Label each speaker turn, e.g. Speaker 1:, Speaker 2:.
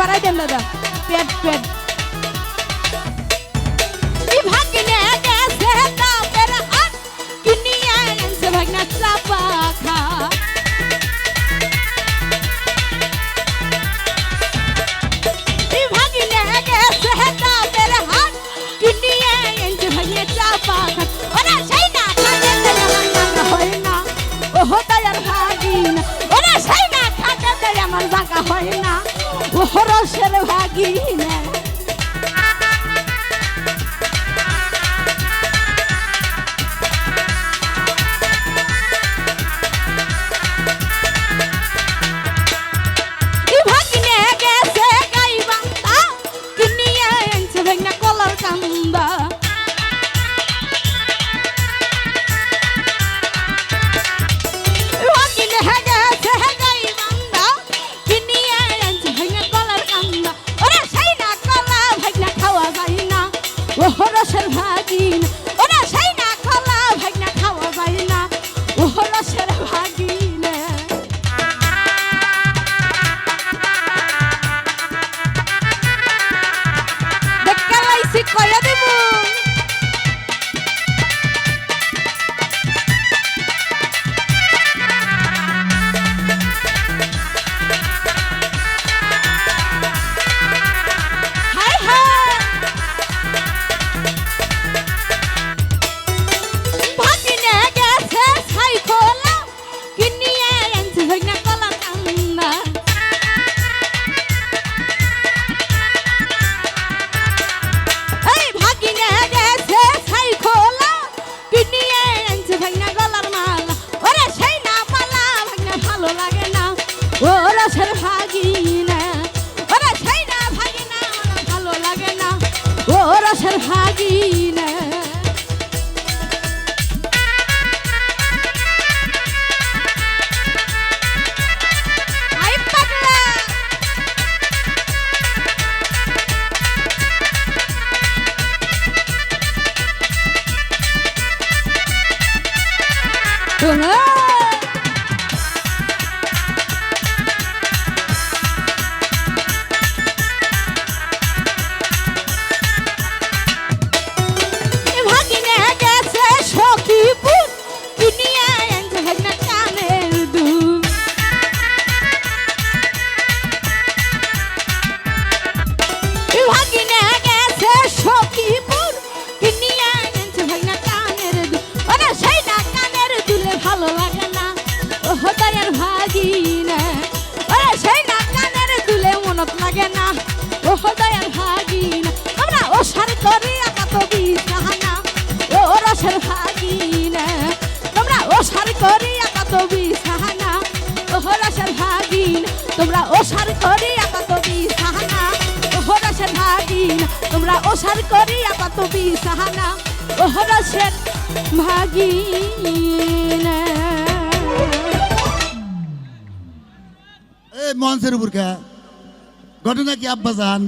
Speaker 1: পারাই দেন দাদা। Pad pad কিনে aqui, né? Oh, করিয়া কত বিছানা। ওহরাসের ভাগিন, তোমরা ওসার করিয়া কত সাহানা ওহরাসের ভাগিন, তোমরা ওসার করিয়া কত বিছানা। ওহরাসের ভাগিন।
Speaker 2: মঞ্চের উপর ঘটনা কি আব্বা যান